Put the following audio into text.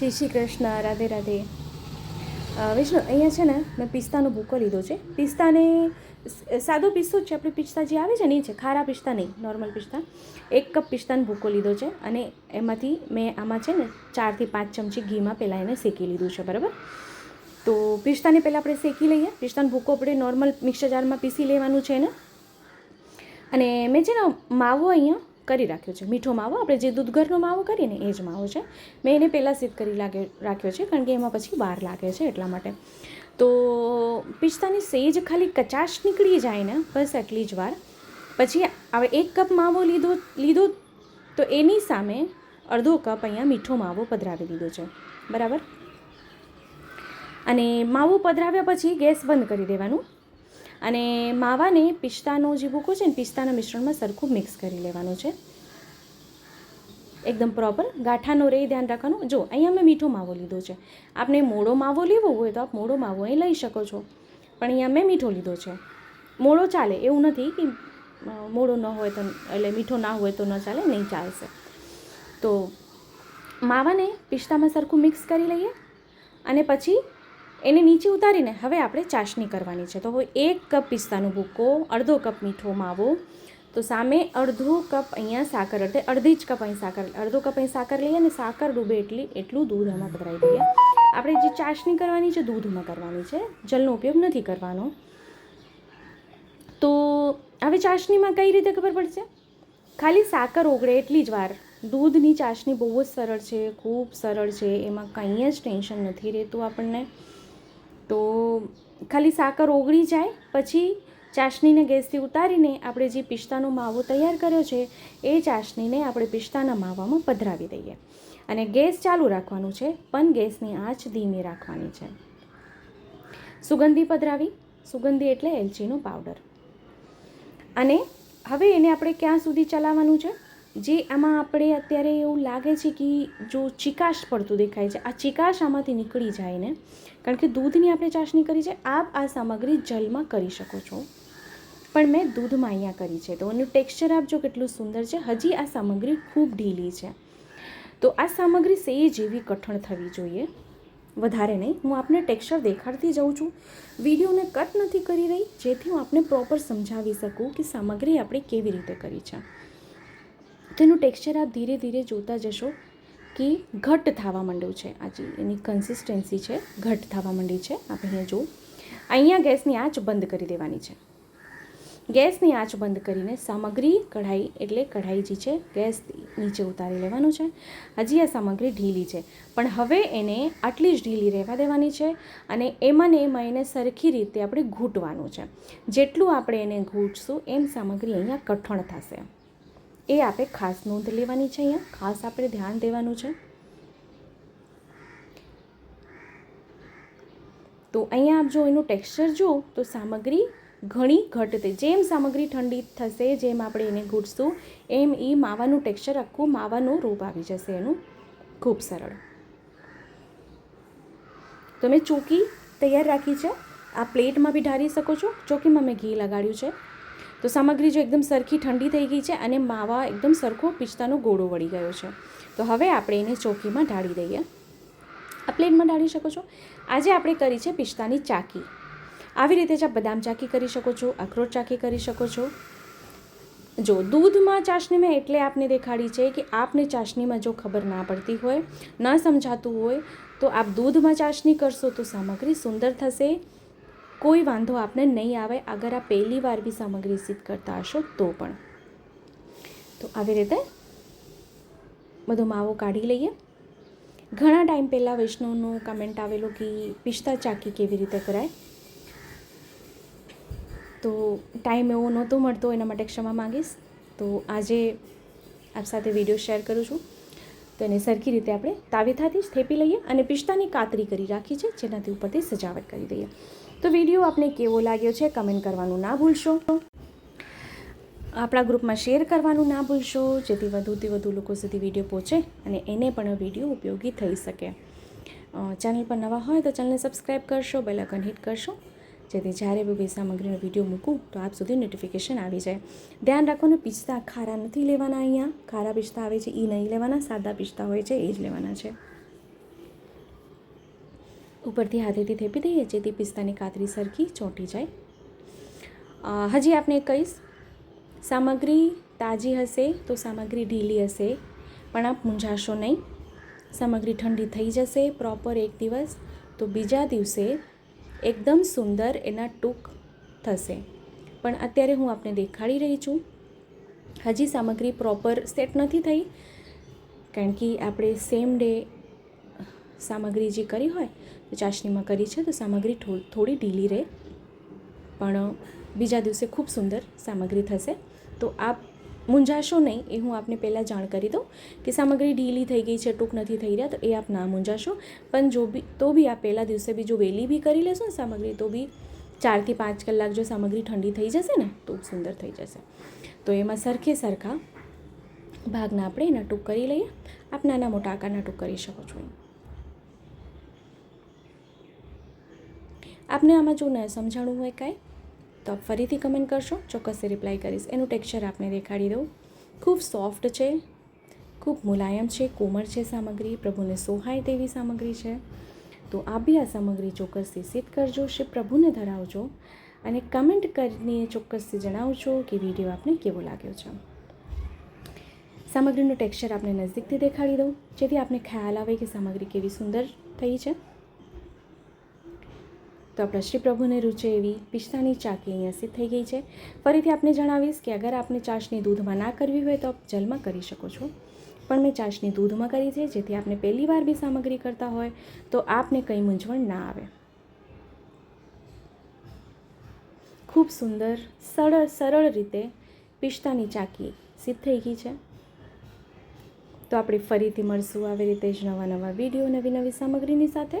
જય શ્રી કૃષ્ણ, રાધે રાધે. વિષ્ણુ, અહીંયા છે ને મેં પિસ્તાનો ભૂકો લીધો છે. પિસ્તાને સાદો પિસ્તો જ છે, આપણે પિસ્તા જે આવે છે ને એ છે, ખારા પિસ્તા નહીં, નોર્મલ પિસ્તા. એક કપ પિસ્તાનો ભૂકો લીધો છે અને એમાંથી મેં આમાં છે ને ચારથી પાંચ ચમચી ઘીમાં પહેલાં એને શેકી લીધું છે, બરાબર? તો પિસ્તાને પહેલાં આપણે શેકી લઈએ. પિસ્તાનો ભૂકો આપણે નોર્મલ મિક્સર જારમાં પીસી લેવાનું છે ને અને મેં છે ને માવો અહીંયા કરી રાખ્યો છે. મીઠો માવો, આપણે જે દૂધ ઘરનો માવો કરીએ ને એ જ માવો છે. મેં એને પહેલાં સિદ્ધ કરી લાગે, રાખ્યો છે, કારણ કે એમાં પછી વાર લાગે છે એટલા માટે. તો પિસ્તાની સેજ ખાલી કચાશ નીકળી જાય ને, બસ એટલી જ વાર. પછી હવે એક કપ માવો લીધો લીધો તો એની સામે અડધો કપ અહીંયા મીઠો માવો પધરાવી દીધો છે. બરાબર? અને માવો પધરાવ્યા પછી ગેસ બંધ કરી દેવાનું. અને માવાને પિસ્તાનો જે ભૂકો છે ને, પિસ્તાના મિશ્રણમાં સરખું મિક્સ કરી લેવાનું છે. એકદમ પ્રોપર ગાંઠાનો રે ધ્યાન રાખવાનું. જો, અહીંયા મેં મીઠો માવો લીધો છે. આપને મોડો માવો લેવો હોય તો આપ મોડો માવો અહીં લઈ શકો છો. પણ અહીંયા મેં મીઠો લીધો છે. મોડો ચાલે, એવું નથી કે મોળો ન હોય તો, એટલે મીઠો ના હોય તો ન ચાલે, નહીં ચાલશે. તો માવાને પિસ્તામાં સરખું મિક્સ કરી લઈએ. અને પછી એને નીચે ઉતારીને હવે આપણે ચાસણી કરવાની છે. તો એક કપ પિસ્તાનો ભૂકો, અડધો કપ મીઠો માવો, તો સામે અડધો કપ અહીંયા સાકર એટલે અડધી જ કપ અહીં સાકર, અડધો કપ અહીં સાકર લઈએ અને સાકર ડૂબે એટલી, એટલું દૂધ એમાં પધરાવી દઈએ. આપણે જે ચાસણી કરવાની છે દૂધમાં કરવાની છે. જલનો ઉપયોગ નથી કરવાનો. તો હવે ચાસણીમાં કઈ રીતે ખબર પડશે? ખાલી સાકર ઓગળે એટલી જ વાર. દૂધની ચાસણી બહુ જ સરળ છે, ખૂબ સરળ છે, એમાં કંઈ જ ટેન્શન નથી રહેતું આપણને. તો ખાલી સાકર ઓગળી જાય, પછી ચાસણીને ગેસથી ઉતારીને આપણે જે પિસ્તાનો માવો તૈયાર કર્યો છે, એ ચાસણીને આપણે પિસ્તાના માવામાં પધરાવી દઈએ. અને ગેસ ચાલુ રાખવાનું છે, પણ ગેસની આંચ ધીમી રાખવાની છે. સુગંધી પધરાવી, સુગંધી એટલે એલચીનો પાવડર. અને હવે એને આપણે ક્યાં સુધી ચલાવવાનું છે? જે આમાં આપણે અત્યારે એવું લાગે છે કે જો ચિકાશ પડતું દેખાય છે, આ ચિકાશ આમાંથી નીકળી જાય ને, કારણ કે દૂધની આપણે ચાસણી કરી છે, આપ આ સામગ્રી જલમાં કરી શકો છો. પણ મેં દૂધમાં અહીંયા કરી છે. તો એનું ટેક્સચર આપજો કેટલું સુંદર છે, હજી આ સામગ્રી ખૂબ ઢીલી છે. તો આ સામગ્રી સેજ જેવી કઠણ થવી જોઈએ. વધારે નહીં, હું આપને ટેક્સચર દેખાડતી જાઉં છું. વિડીયોને કટ નથી કરી રહી, જેથી હું આપને પ્રોપર સમજાવી શકું કે સામગ્રી આપણે કેવી રીતે કરી છે. તેનું ટેક્સચર આપ ધીરે ધીરે જોતા જશો કે ઘટ થવા માંડ્યું છે. આજે એની કન્સિસ્ટન્સી છે, ઘટ થવા માંડી છે. આપણે અહીંયા જોવું અહીંયા ગેસની આંચ બંધ કરી દેવાની છે. ગેસની આંચ બંધ કરીને સામગ્રી કઢાઈ, એટલે કઢાઈ જે છે, ગેસ નીચે ઉતારી લેવાનું છે. હજી આ સામગ્રી ઢીલી છે. પણ હવે એને આટલી જ ઢીલી રહેવા દેવાની છે અને એમાં ને એમાં એને સરખી રીતે આપણે ઘૂંટવાનું છે. જેટલું આપણે એને ઘૂંટશું, એમ સામગ્રી અહીંયા કઠણ થશે. એ આપણે ખાસ નોંધ લેવાની છે અહીંયા. ખાસ આપણે ધ્યાન દેવાનું છે. તો અહીંયા આપ જો એનું ટેક્સચર જુઓ, તો સામગ્રી ઘણી ઘટતે જેમ સામગ્રી ઠંડી થશે, જેમ આપણે એને ઘૂંટશું, એમ એ માવાનું ટેક્સચર આખું માવાનું રૂપ આવી જશે એનું. ખૂબ સરળ. તો મેં ચોકી તૈયાર રાખી છે. આ પ્લેટમાં બી ઢારી શકો છો. ચોકીમાં મેં ઘી લગાડ્યું છે. તો સામગ્રી જો એકદમ સરખી ઠંડી થઈ ગઈ છે અને માવા એકદમ સરખો પિસ્તાનો ગોળો વળી ગયો છે. તો હવે આપણે એને ચોકીમાં ઢાળી દઈએ. આ પ્લેટમાં ઢાળી શકો છો. આજે આપણે કરી છે પિસ્તાની ચાકી. આવી રીતે જ આપ બદામ ચાકી કરી શકો છો, અખરોટ ચાકી કરી શકો છો. જો દૂધમાં ચાસણી મેં એટલે આપને દેખાડી છે કે આપને ચાસણીમાં જો ખબર ના પડતી હોય, ન સમજાતું હોય, તો આપ દૂધમાં ચાસણી કરશો તો સામગ્રી સુંદર થશે. કોઈ વાંધો આપને નહીં આવે. અગર આ પહેલી વાર બી સામગ્રી સિદ્ધ કરતા હશો, તો પણ. તો આવી રીતે બધો માવો કાઢી લઈએ. ઘણા ટાઈમ પહેલાં વૈષ્ણવનું કમેન્ટ આવેલો કે પિસ્તા ચાકી કેવી રીતે કરાય. તો ટાઈમ એવો નહોતો મળતો, એના માટે ક્ષમા માંગીશ. તો આજે આપ સાથે વીડિયો શેર કરું છું. તો એને સરખી રીતે આપણે તાવેથાથી જ થેપી લઈએ અને પિસ્તાની કાતરી કરી રાખી છે, જેનાથી ઉપરથી સજાવટ કરી દઈએ. તો વીડિયો આપને કેવો લાગ્યો છે કમેન્ટ કરવાનું ના ભૂલશો. આપણા ગ્રુપમાં શેર કરવાનું ના ભૂલશો, જેથી વધુથી વધુ લોકો સુધી વીડિયો પહોંચે અને એને પણ વીડિયો ઉપયોગી થઈ શકે. ચેનલ પર નવા હોય તો ચેનલને સબસ્ક્રાઈબ કરશો, બેલ આઇકન હિટ કરશો, જેથી જ્યારે બી સામગ્રીનો વીડિયો મૂકું તો આપ સુધી નોટિફિકેશન આવી જાય. ધ્યાન રાખવાનું પિસ્તા ખારા નથી લેવાના અહીંયા. ખારા પિસ્તા આવે છે એ નહીં લેવાના, સાદા પિસ્તા હોય છે, એ જ લેવાના છે. ઉપરથી હાથેથી થેપી દઈએ, જેથી પિસ્તાની કાતરી સરખી ચોંટી જાય. હજી આપને કહીશ, સામગ્રી તાજી હશે તો સામગ્રી ઢીલી હશે, પણ આપ મૂંઝાશો નહીં. સામગ્રી ઠંડી થઈ જશે, પ્રોપર એક દિવસ, તો બીજા દિવસે એકદમ સુંદર એના ટૂંક થશે. પણ અત્યારે હું આપને દેખાડી રહી છું. હજી સામગ્રી પ્રોપર સેટ નથી થઈ, કારણ કે આપણે સેમ ડે સામગ્રી જે કરી હોય ચાસણીમાં કરી છે તો સામગ્રી થોડી ઢીલી રહે. પણ બીજા દિવસે ખૂબ સુંદર સામગ્રી થશે. તો આપ મૂંઝાશો નહીં, એ હું આપને પહેલાં જાણ કરી દઉં કે સામગ્રી ઢીલી થઈ ગઈ છે, ટૂંક નથી થઈ રહ્યા, તો એ આપ ના મૂંઝાશો. પણ જો બી, તો બી આપ પહેલાં દિવસે બી જો વહેલી બી કરી લેશો ને સામગ્રી, તો બી ચારથી પાંચ કલાક જો સામગ્રી ઠંડી થઈ જશે ને, તો સુંદર થઈ જશે. તો એમાં સરખે સરખા ભાગના આપણે એના ટૂંક કરી લઈએ. આપ નાના મોટા આકારના ટૂંક કરી શકો છો. આપને આમાં જો ન સમજાણું હોય કાંઈ, તો ફરીથી કમેન્ટ કરશો ચોક્કસ રિપ્લાય કરીશ. એનું ટેક્સચર આપને દેખાડી દઉં. ખૂબ સોફ્ટ છે, ખૂબ મુલાયમ છે, કોમળ છે સામગ્રી, પ્રભુને સોહાય તેવી સામગ્રી છે. તો આ બી આ સામગ્રી ચોક્કસથી સિદ્ધ કરજો, શ્રી પ્રભુને ધરાવજો અને કમેન્ટ કરીને ચોક્કસથી જણાવજો કે વીડિયો આપને કેવો લાગ્યો છે. સામગ્રીનું ટેક્સચર આપને નજીકથી દેખાડી દઉં, જેથી આપને ખ્યાલ આવે કે સામગ્રી કેવી સુંદર થઈ છે. તો આપણા શ્રી પ્રભુને રૂચે એવી પિસ્તાની ચાકી અહીંયા સિદ્ધ થઈ ગઈ છે. ફરીથી આપને જણાવીશ કે અગર આપને ચાશની દૂધમાં ના કરવી હોય તો આપ જલમાં કરી શકો છો. પણ મેં ચાશની દૂધમાં કરી છે, જેથી આપને પહેલી વાર બી સામગ્રી કરતા હોય તો આપને કંઈ મૂંઝવણ ના આવે. ખૂબ સુંદર, સરળ સરળ રીતે પિસ્તાની ચાકી સિદ્ધ થઈ ગઈ છે. તો આપણે ફરીથી મળશું આવી રીતે જ નવા નવા વીડિયો નવી નવી સામગ્રીની સાથે.